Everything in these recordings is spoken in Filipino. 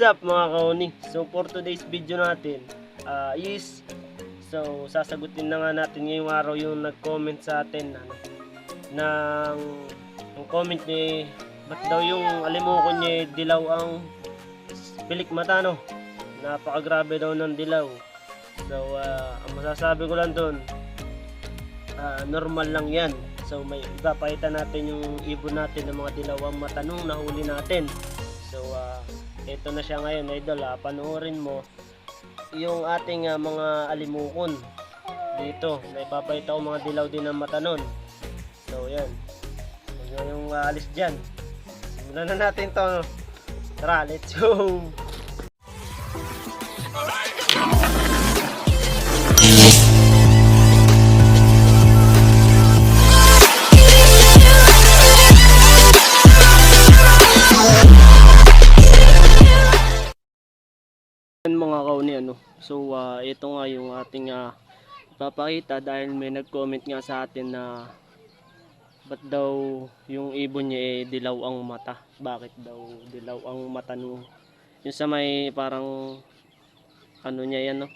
What's up mga kauni? So for today's video natin ah, is So sasagutin na nga natin ngayong araw yung nag-comment sa atin ano, ng ang comment ni ba't daw yung alimuko niya dilaw ang pilik mata no? Napakagrabe daw ng dilaw. So ah, ang masasabi ko lang doon ah, normal lang yan. So may ipapakita natin yung ibon natin ng mga dilawang mata nung nahuli natin. ah, ito na siya ngayon idol ah, panoorin mo yung ating ah, mga alimukon dito. May papakita ko mga dilaw din ng mata nun. So yan. Huwag yung aalis dyan. Simulan na natin to. Tara let's go! Yan mga kauni ano. So ah, ito nga yung ating ah, ipapakita dahil may nag-comment nga sa atin na ba't daw yung ibon niya eh dilaw ang mata. Bakit daw dilaw ang mata no? Yung sa may parang ano niya yan no?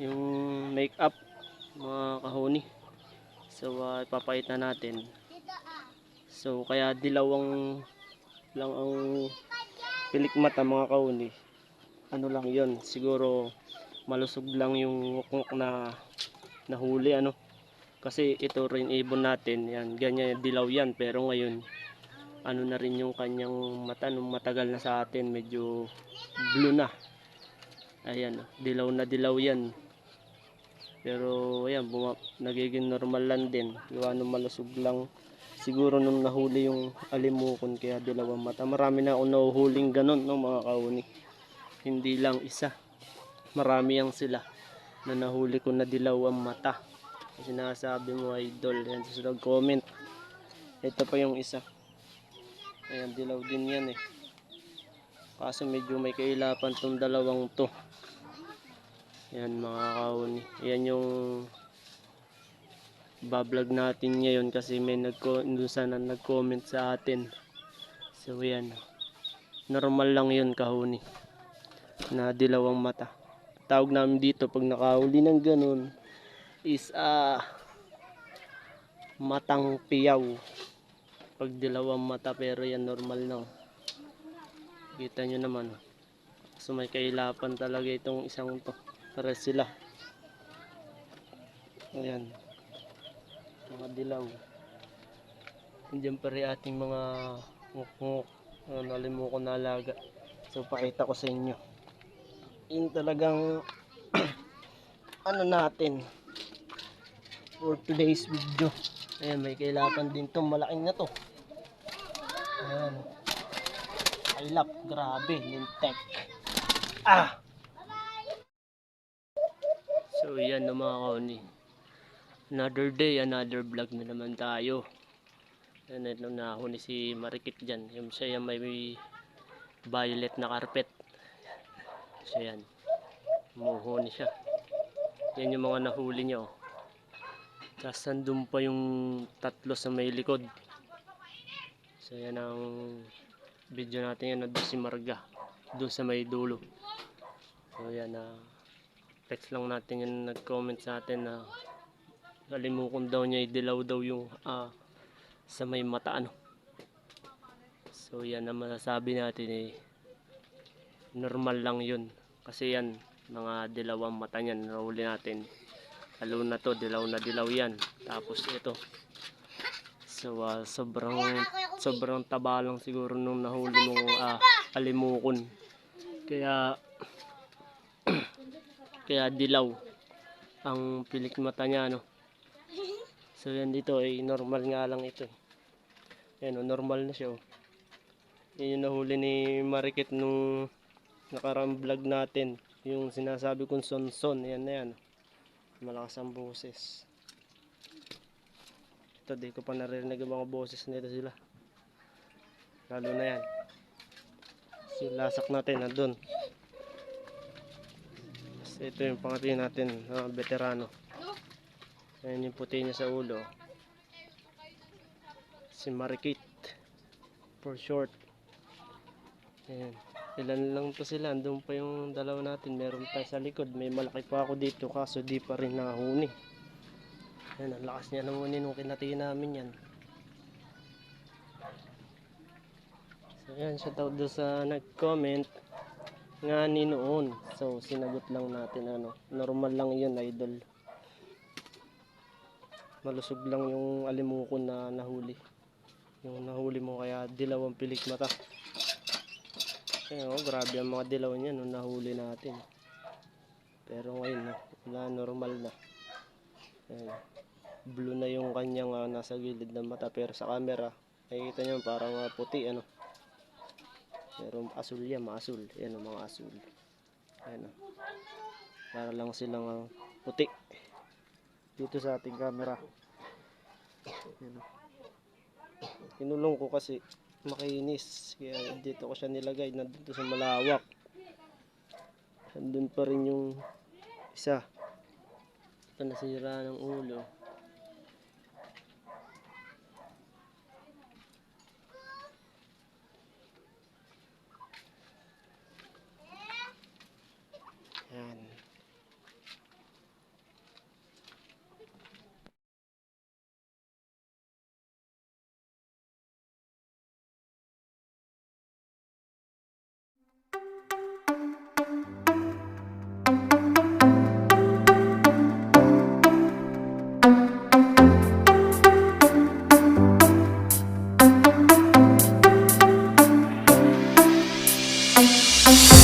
Yung make-up mga kahuni. So ah, ipapakita natin. So kaya dilaw ang lang ang pilik mata mga kauni ano lang yon siguro malusog lang yung ngukngok na nahuli ano. Kasi ito rin ibon natin yan ganyan dilaw yan pero ngayon ano na rin yung kanyang mata nung matagal na sa atin medyo blue na. Ayan dilaw na dilaw yan. Pero ayan nagiging normal lang din. Gawa nung malusog lang. Siguro nung nahuli yung alimukon kaya dilawang mata. Marami na ako nahuhuling ganun no mga kauni hindi lang isa. Marami ang sila na nahuli ko na dilaw ang mata. Yung sinasabi mo idol yan sa comment. Ito pa yung isa. Ayan dilaw din yan eh. Kaso medyo may kailapan tong dalawang to. Yan mga kauni. Yan yung bablog natin ngayon kasi may dun sana nag-comment sa atin. So yan. Normal lang yun kahuni na dilawang mata. Tawag namin dito pag nakahuli ng ganun is ah matang piyaw. Pag dilawang mata pero yan normal na. Kita nyo naman. oh. So may kailapan talaga itong isang to. Para sila. Ayan. Mga dilaw. Nandiyan pa rin ating mga nguk-nguk. Ano, nalimuko na alaga. So pakita ko sa inyo yung talagang ano natin for today's video. Ayan may kailapan din to. Malaking na to. Ayan. Kailap grabe lintek ah! So yan no mga kauni. Another day another vlog na naman tayo. Yan ito nahuni si Marikit dyan. Yung siya yung may violet na carpet siya yan. Muhuni siya. Yan yung mga nahuli niya. Oh. Tapos nandun pa yung tatlo sa may likod. So yan ang video natin yan. Doon si Marga. Doon sa may dulo. So yan na text lang natin yung nag-comment sa atin na nalimukon daw niya idilaw daw yung ah, sa may mata ano. So yan ang masasabi natin eh normal lang yun. Kasi yan mga dilawang mata niyan nahuli natin. Lalo na to dilaw na dilaw yan. Tapos ito. So ah, sobrang sobrang taba lang siguro nung nahuli mong ah, alimukon. Kaya kaya dilaw ang pilik mata niya no so yan dito ay normal nga lang ito eh. yan oh, normal na siya oh. yan yung nahuli ni Marikit nung nakarang vlog natin yung sinasabi kong son-son yan na yan. Malakas ang boses. Ito di ko pa narinig yung mga boses nito sila. Lalo na yan. Si lasak natin nandun. Tapos ito yung pangatin natin na veterano. Ayan yung puti niya sa ulo. Si Marikit. For short. Ayan Ilan lang to sila. Andun pa yung dalawa natin. Meron pa sa likod. May malaki pa ako dito kaso di pa rin nahuni. Yan, ang lakas niya nahuni nung kinati namin yan. So yan, shoutout doon sa nag-comment nga ni noon. So sinagot lang natin ano. Normal lang yun idol. Malusog lang yung alimuko na nahuli. Yung nahuli mo kaya dilaw ang pilik mata. Kaya oh, grabe ang mga dilaw niya nung nahuli natin. Pero ngayon na, wala normal na. Ayan. Blue na yung kanyang ah, nasa gilid ng mata pero sa camera nakikita niyo parang ah, puti ano. Pero asul yan, maasul. Yan ang mga asul. Ayan oh. Para lang silang ah, puti. Dito sa ating camera. Ayan oh. Kinulong ko kasi makinis. Kaya dito ko siya nilagay. Nandito sa malawak. Nandun pa rin yung isa. Ito nasira ng ulo. I'm, I'm, I'm.